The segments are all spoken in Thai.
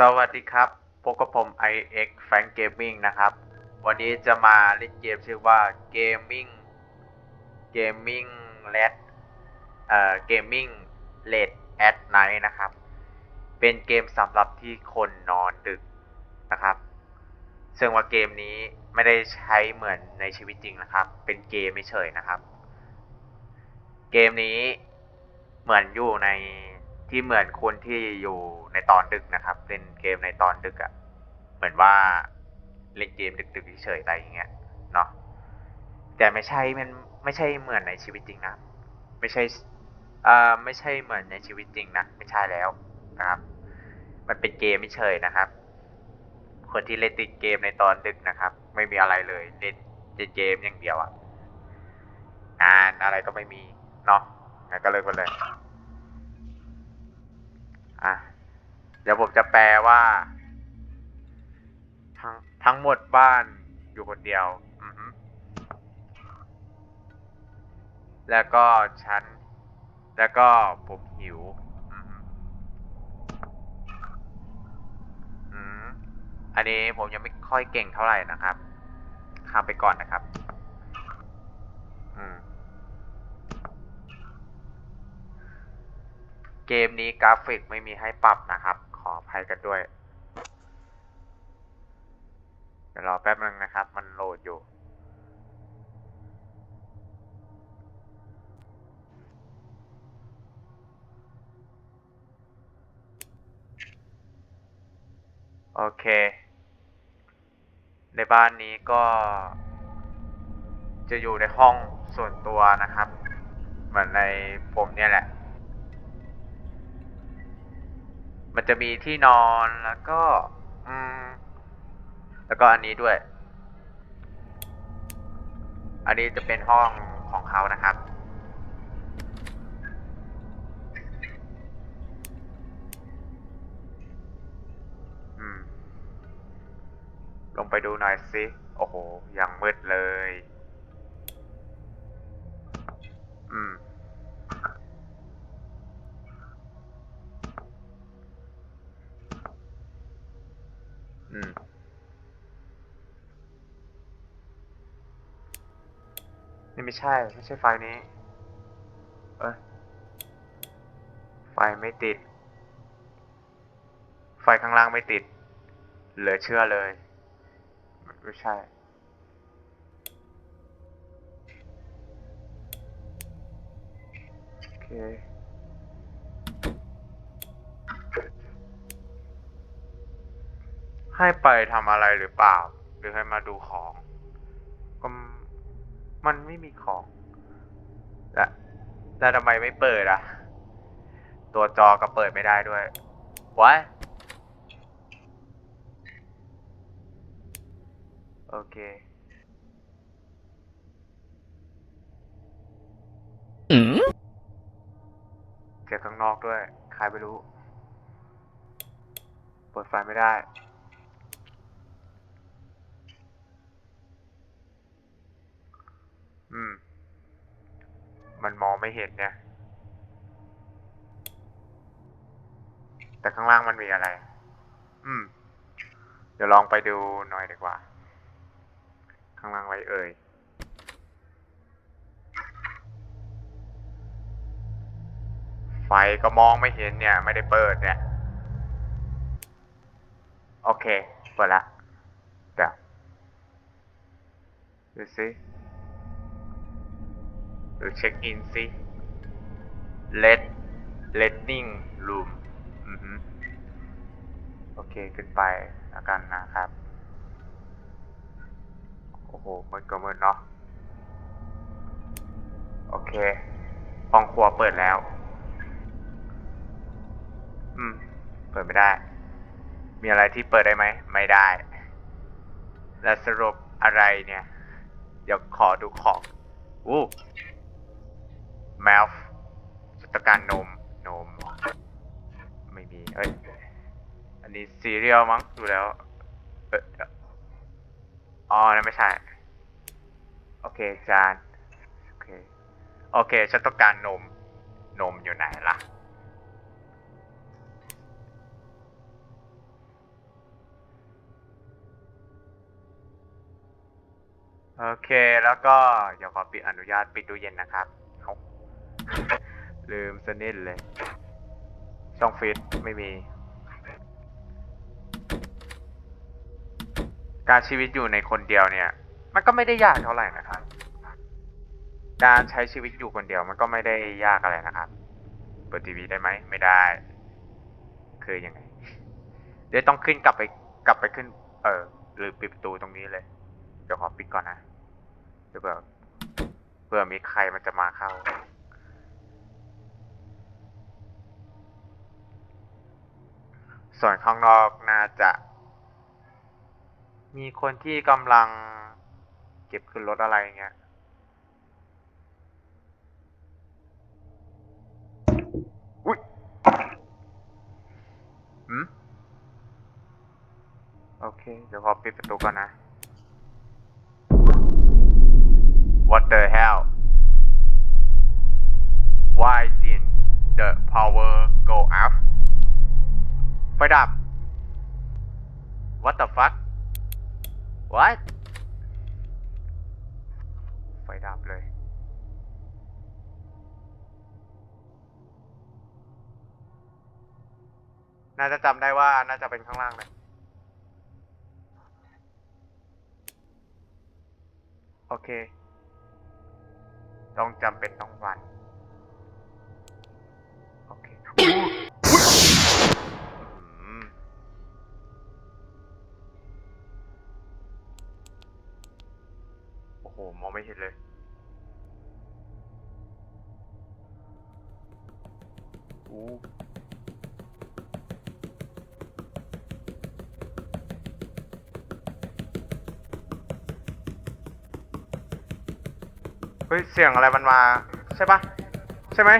สวัสดีครับพบกับผม iX Frank Gaming นะครับ วันนี้จะมาเล่นเกมชื่อว่า Gaming Gaming Red เอ่อ Gaming Late at Night นะครับ เป็นเกมสำหรับที่คนนอนดึกนะครับ ซึ่งว่าเกมนี้ไม่ได้ใช้เหมือนในชีวิตจริงนะครับ เป็นเกมไม่เฉยนะครับ เกมนี้เหมือนอยู่ใน ที่เหมือนคนที่อยู่ในตอนดึกนะครับ เล่นเกมในตอนดึกอะ่ะ เหมือนว่าเล่นเกมดึกๆเฉยๆอะไปอย่างเงี้ยเนาะแต่ไม่ใช่มันไม่ใช่เหมือนในชีวิตจริงนะไม่ใช่อ่าไม่ใช่เหมือนในชีวิตจริงนะไม่ใช่แล้วนะครับ มันเป็นเกมไม่เฉยนะครับ คนที่เล่นติดเกมในตอนดึกนะครับ ไม่มีอะไรเลยเล่นเล่นเกมอย่างเดียวอะงานอะไรก็ไม่มีเนาะงั้นก็เลิกไปเลย อะ เดี๋ยวผมจะแปลว่า ทั้งทั้งหมดบ้านอยู่คนเดียว แล้วก็ฉัน แล้วก็ผมหิวอันนี้ผมยังไม่ค่อยเก่งเท่าไหร่นะครับข้ามไปก่อนนะครับ เกมนี้กราฟิกไม่มีให้ปรับนะครับ ออภัยกันด้วย เดี๋ยวรอแป๊บนึงนะครับ มันโหลดอยู่ โอเค ในบ้านนี้ก็ จะอยู่ในห้องส่วนตัวนะครับ เหมือนในผมเนี่ยแหละ มันจะมีที่นอนแล้วก็ อืม แล้วก็อันนี้ด้วย อันนี้จะเป็นห้องของเขานะครับ อืม ลงไปดูหน่อยสิ โอ้โห ยังมืดเลย อืม อืม นี่ไม่ใช่ ไม่ใช่ไฟนี้ เอ้ย ไฟไม่ติด ไฟข้างล่างไม่ติด เหลือเชื่อเลยมันไม่ใช่ โอเคให้ไปทำอะไรหรือเปล่า หรือให้มาดูของก็ม มันไม่มีของและแล้วทำไมไม่เปิดอะ ตัวจอก็เปิดไม่ได้ด้วยวะโอเค嗯，เสียงข้างนอกด้วย ใครไม่รู้ เปิดไฟไม่ได้ อืม มันมองไม่เห็นเนี่ย แต่ข้างล่างมันมีอะไร อืม เดี๋ยวลองไปดูหน่อยดีกว่า ข้างล่างไว้เอ่ยไฟก็มองไม่เห็นเนี่ย ไม่ได้เปิดเนี่ย โอเค เปิดละ เดี๋ยวดูสิ ดูเช็คอินสิ let letting room อือฮึโอเคขึ้นไปแล้วกันนะครับ โอ้โหมืดก็มืดเนาะ โอเค ห้องครัวเปิดแล้ว อืม เปิดไม่ได้ มีอะไรที่เปิดได้ไหม ไม่ได้ แล้วสรุปอะไรเนี่ย เดี๋ยวขอดูของอู้ แมวสุตการนมนม ไม่มี เอ้ย อันนี้ซีเรียลมั้งดูแล้ว เอออันไม่ใช่ โอเค จาน โอเค โอเค ฉันต้องการนม นมอยู่ไหนล่ะ โอเค แล้วก็ เดี๋ยวขอปิดอนุญาตปิดดูเย็นนะครับ ลืมสนิทเลย ช่องฟิตไม่มี การชีวิตอยู่ในคนเดียวเนี่ย มันก็ไม่ได้ยากเท่าไหร่นะครับ การใช้ชีวิตอยู่คนเดียวมันก็ไม่ได้ยากอะไรนะครับ เปิดทีวีได้ไหม ไม่ได้ คือยังไง เดี๋ยวต้องขึ้นกลับไปกลับไปขึ้น เออ หรือปิดประตูตรงนี้เลย เดี๋ยวขอปิดก่อนนะ เดี๋ยวเผื่อเผื่อมีใครมันจะมาเข้า ส่วนข้างนอกน่าจะ มีคนที่กำลังเก็บขึ้นรถอะไรเงี้ย อุ้ยหืมโอเค เดี๋ยวขอปิดประตูก่อนนะ What the hell ฟดับ What the fuck What ไฟดับเลย น่าจะจำได้ว่าน่าจะเป็นข้างล่างเลยโอเค ต้องจำเป็นต้องวัน ไม่เห็นเลยอู้เฮ้ย เสียงอะไรมันมา ใช่ปะใช่ไหม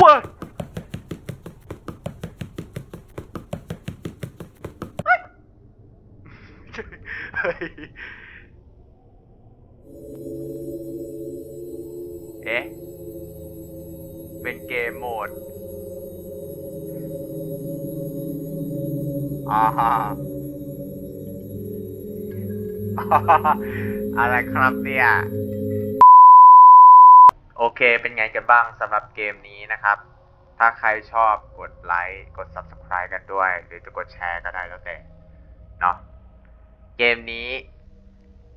เว้ยเฮ้ย เอ๊ะ เป็นเกมโหมดอ่าฮะอะไรครับเนี่ย โอเคเป็นไงกันบ้างสำหรับเกมนี้นะครับ ถ้าใครชอบกดไลค์กด Subscribe กันด้วย หรือจะกดแชร์ก็ได้แล้วแต่เนาะเกมนี้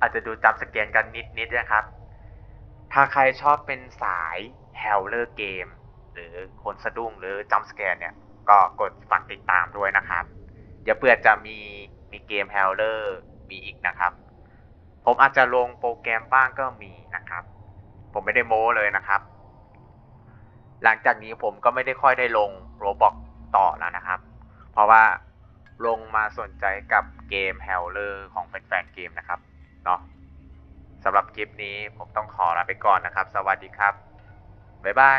อาจจะดูจับสเกนกันนิดๆนะครับ ถ้าใครชอบเป็นสายแฮลเลอร์เกม หรือคนสะดุ้งหรือจัมสแกนเนี่ย ก็กดฝากติดตามด้วยนะครับ เดี๋ยวเพื่อจะมีมีเกมแฮลเลอร์มีอีกนะครับ ผมอาจจะลงโปรแกรมบ้างก็มีนะครับ ผมไม่ได้โม้เลยนะครับ หลังจากนี้ผมก็ไม่ได้ค่อยได้ลงโรบอกต่อแล้วนะครับ เพราะว่าลงมาสนใจกับเกมแฮลเลอร์ของแฟนๆเกมนะครับ เนาะ สำหรับคลิปนี้ผมต้องขอลาไปก่อนนะครับ สวัสดีครับ บ๊ายบาย